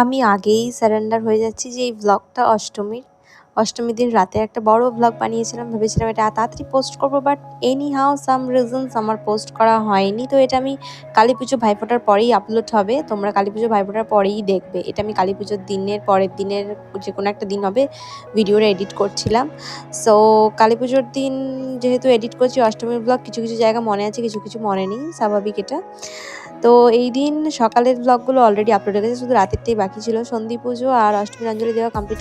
আমি আগেই সারেন্ডার হয়ে যাচ্ছি যে এই ব্লগটা অষ্টমীর অষ্টমীর দিন রাতে একটা বড় ব্লগ বানিয়েছিলাম। ভেবেছিলাম এটা তাড়াতাড়ি পোস্ট করব but anyhow some reasons আমার পোস্ট করা হয়নি। তো এটা আমি কালী পুজো ভাইফোঁটার পরেই আপলোড হবে। তোমরা কালী পুজো ভাইফোঁটার পরেই দেখবে। এটা আমি কালী পুজোর দিনের পরের দিনের যে কোনো একটা দিন হবে ভিডিওটা এডিট করছিলাম। সো কালী পুজোর দিন যেহেতু এডিট করছি, অষ্টমীর ব্লগ কিছু কিছু জায়গা মনে আছে, কিছু কিছু মনে নেই, স্বাভাবিক এটা। তো এই দিন সকালের ব্লগগুলো অলরেডি আপলোড হয়ে গেছে, শুধু রাতেরটাই বাকি ছিল। সন্ধি পুজো আর অষ্টমীর অঞ্জলি দেওয়া কমপ্লিট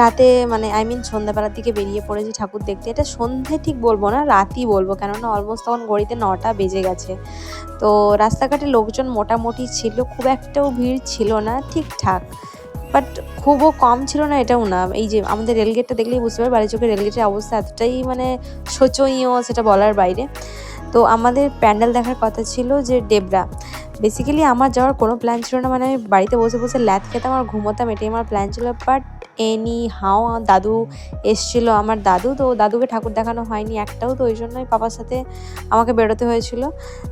রাতে মানে আই মিন সন্ধ্যাবেলার দিকে বেরিয়ে পড়েছি ঠাকুর দেখতে। এটা সন্ধে ঠিক বলব না, রাতই বলব, কেননা অলমোস্ট তখন গড়িতে নটা বেজে গেছে। তো রাস্তাঘাটে লোকজন মোটামুটি ছিল, খুব একটাও ভিড় ছিল না, ঠিকঠাক। বাট খুবও কম ছিল না এটাও না। এই যে আমাদের রেলগেটটা দেখলেই বুঝতে পারি বাড়ি চোখের রেলগেটের অবস্থা এতটাই মানে শোচনীয় সেটা বলার বাইরে। তো আমাদের প্যান্ডেল দেখার কথা ছিল যে ডেবরা। বেসিক্যালি আমার যাওয়ার কোনো প্ল্যান ছিল না মানে আমি বাড়িতে বসে বসে ল্যাথ খেতাম আর ঘুমোতাম, এটাই আমার প্ল্যান ছিল। বাট এনি হাও দাদু এসছিল, আমার দাদু তো দাদুকে ঠাকুর দেখানো হয়নি একটাও, তো ওই জন্যই পাপার সাথে আমাকে বেরোতে হয়েছিল।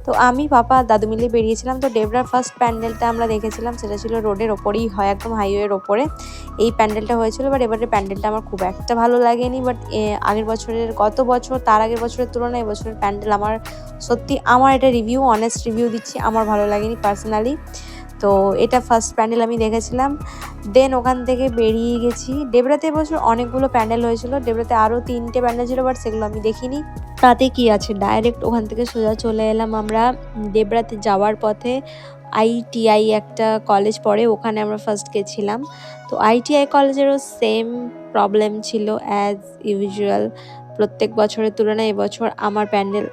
তো আমি, পাপা, দাদু মিলে বেরিয়েছিলাম। তো ডেবরার ফার্স্ট প্যান্ডেলটা আমরা দেখেছিলাম, সেটা ছিল রোডের ওপরেই হয়, একদম হাইওয়ের ওপরে। এই প্যান্ডেলটা হয়েছিল বাট এবারের প্যান্ডেলটা আমার খুব একটা ভালো লাগেনি বাট আগের বছরের গত বছর, তার আগের বছরের তুলনায় এবছরের প্যান্ডেল আমার সত্যি, আমার এটা রিভিউ অনেস্ট রিভিউ দিচ্ছি, আমার ভালো লাগেনি পার্সোনালি তো এটা ফার্স্ট প্যান্ডেল আমি দেখেছিলাম। দেন ওখান থেকে বেরিয়ে গেছি। ডেবরাতে এবছর অনেকগুলো প্যান্ডেল হয়েছিল। ডেবরাতে আরও তিনটে প্যান্ডেল ছিল বাট সেগুলো আমি দেখিনি। তাতে কি আছে? ডাইরেক্ট ওখান থেকে সোজা চলে এলাম আমরা ডেবরাতে যাওয়ার পথে। আইটিআই একটা কলেজ পড়ে, ওখানে আমরা ফার্স্ট গেছিলাম। তো আইটিআই কলেজেরও সেম প্রবলেম ছিল অ্যাজ ইউজুয়াল প্রত্যেক বছরের তুলনায় এবছর আমার প্যান্ডেল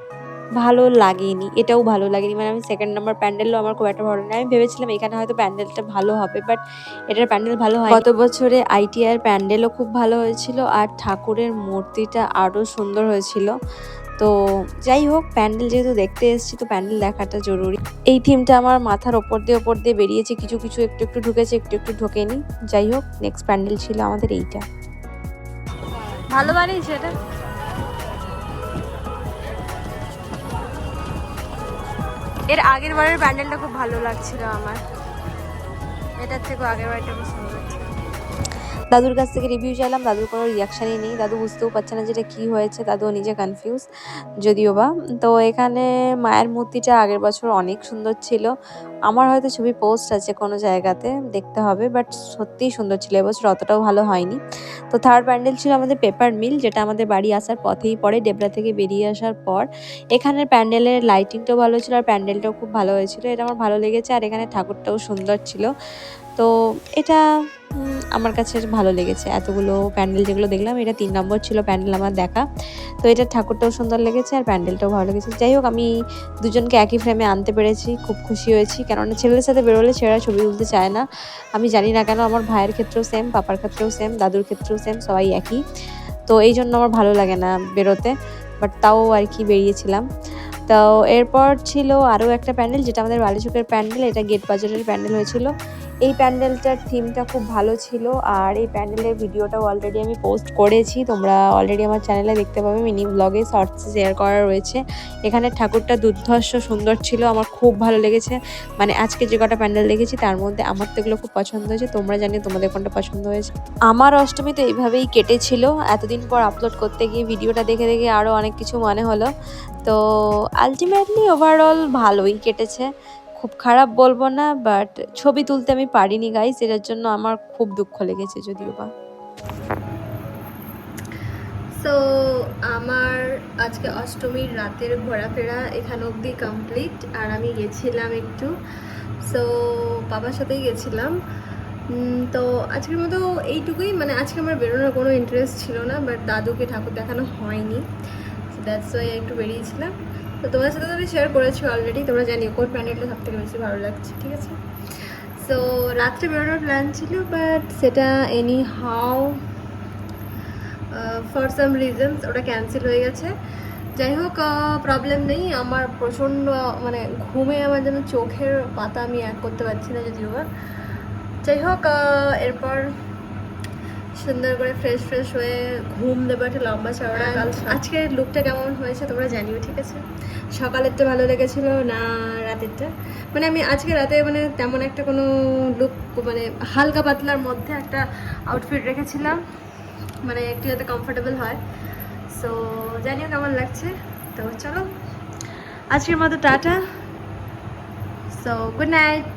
ভালো লাগেনি এটাও ভালো লাগেনি। মানে আমি সেকেন্ড নাম্বার প্যান্ডেলও আমার খুব একটা ভালো লাগে আমি ভেবেছিলাম এখানে হয়তো প্যান্ডেলটা ভালো হবে বাট এটার প্যান্ডেল ভালো হয় গত বছরে আইটিআইয়ের প্যান্ডেলও খুব ভালো হয়েছিল আর ঠাকুরের মূর্তিটা আরও সুন্দর হয়েছিল। তো যাই হোক প্যান্ডেল যেহেতু দেখতে এসেছি তো প্যান্ডেল দেখাটা জরুরি। এই থিমটা আমার মাথার ওপর দিয়ে ওপর দিয়ে বেরিয়েছে কিছু কিছু একটু একটু ঢুকেছে একটু একটু ঢোকেনি। যাই হোক নেক্সট প্যান্ডেল ছিল আমাদের এইটা। ভালো বানিয়েছে এটা? এর আগের বারের প্যান্ডেলটা খুব ভালো লাগছিল আমার। এটার থেকে আগের বারটা খুব সুন্দর ছিল দাদুর কাছ থেকে রিভিউ চাইলাম, দাদুর কোনো রিয়াকশানই নেই। দাদু বুঝতেও পারছে না যেটা কী হয়েছে, দাদুও নিজে কনফিউজ যদিও বা। তো এখানে মায়ের মূর্তিটা আগের বছর অনেক সুন্দর ছিল। আমার হয়তো ছবি পোস্ট আছে কোনো জায়গাতে, দেখতে হবে বাট সত্যিই সুন্দর ছিল। এবছর অতটাও ভালো হয়নি। তো থার্ড প্যান্ডেল ছিল আমাদের পেপার মিল যেটা আমাদের বাড়ি আসার পথেই পড়ে ডেবরা থেকে বেরিয়ে আসার পর। এখানের প্যান্ডেলের লাইটিংটাও ভালো ছিল, আর প্যান্ডেলটাও খুব ভালো হয়েছিল। এটা আমার ভালো লেগেছে, আর এখানে ঠাকুরটাও সুন্দর ছিল। তো এটা আমার কাছে ভালো লেগেছে। এতগুলো প্যান্ডেল যেগুলো দেখলাম, এটা তিন নম্বর ছিল প্যান্ডেল আমার দেখা। তো এটা ঠাকুরটাও সুন্দর লেগেছে আর প্যান্ডেলটাও ভালো লেগেছে। যাই হোক, আমি দুজনকে একই ফ্রেমে আনতে পেরেছি, খুব খুশি হয়েছি। কেননা ছেলেদের সাথে বেরোলে ছেলেরা ছবি তুলতে চায় না। আমি জানি না কেন, আমার ভাইয়ের ক্ষেত্রেও সেম পাপার ক্ষেত্রেও সেম দাদুর ক্ষেত্রেও সেম সবাই একই। তো এই জন্য আমার ভালো লাগে না বেরোতে বাট তাও আর কি বেরিয়েছিলাম। তো এরপর ছিল আরও একটা প্যান্ডেল, যেটা আমাদের বালিচকের প্যান্ডেল, এটা গেট বাজারের প্যান্ডেল হয়েছিল। এই প্যান্ডেলটার থিমটা খুব ভালো ছিল আর এই প্যান্ডেলের ভিডিওটাও অলরেডি আমি পোস্ট করেছি। তোমরা অলরেডি আমার চ্যানেলে দেখতে পাবে মিনি ব্লগে শর্টস শেয়ার করা রয়েছে। এখানে ঠাকুরটা দুর্ধর্ষ সুন্দর ছিল, আমার খুব ভালো লেগেছে। মানে আজকে যে কটা প্যান্ডেল দেখেছি, তার মধ্যে আমার তো এগুলো খুব পছন্দ হয়েছে। তোমরা জানি তোমাদের কোনটা পছন্দ হয়েছে। আমার অষ্টমী তো এইভাবেই কেটেছিল। এতদিন পর আপলোড করতে গিয়ে ভিডিওটা দেখে দেখে আরও অনেক কিছু মনে হলো। তো আলটিমেটলি ওভারঅল ভালোই কেটেছে। খুব খারাপ বলব না বাট ছবি তুলতে আমি পারিনি গাইস এটার জন্য আমার খুব দুঃখ লেগেছে যদিও বা। সো আমার আজকে অষ্টমীর রাতের ঘোরাফেরা এখান অবধি কমপ্লিট আর আমি গেছিলাম একটু। সো বাবার সাথেই গেছিলাম। তো আজকের মতো এইটুকুই মানে আজকে আমার বেরোনোর কোনো ইন্টারেস্ট ছিল না বাট দাদুকে ঠাকুর দেখানো হয়নি। দ্যাটস ওয়াই একটু বেরিয়েছিলাম। তো তোমার সাথে তো আমি শেয়ার করেছি অলরেডি তোমরা জানিও কোন প্যান্ডেলটা সব থেকে বেশি ভালো লাগছে, ঠিক আছে? সো রাত্রে বেরোনোর প্ল্যান ছিল বাট সেটা anyhow for some reasons ওটা ক্যান্সেল হয়ে গেছে। যাই হোক প্রবলেম নেই, আমার প্রচণ্ড মানে ঘুমে আমার যেন চোখের পাতা আমি এক করতে পারছি না যদিও যাই হোক এরপর সুন্দর করে ফ্রেশ ফ্রেশ হয়ে ঘুম দেবো একটা লম্বা চওড়া কাল আজকে লুকটা কেমন হয়েছে তোমরা জানিও ঠিক আছে? সকালেরটা ভালো লেগেছিল না রাতেরটা? মানে আমি আজকে রাতে মানে তেমন একটা কোনো লুক মানে হালকা পাতলার মধ্যে একটা আউটফিট রেখেছিলাম মানে একটু যাতে কমফোর্টেবল হয়। সো জানিও কেমন লাগছে? তো চলো আজকের মতো টাটা। So good night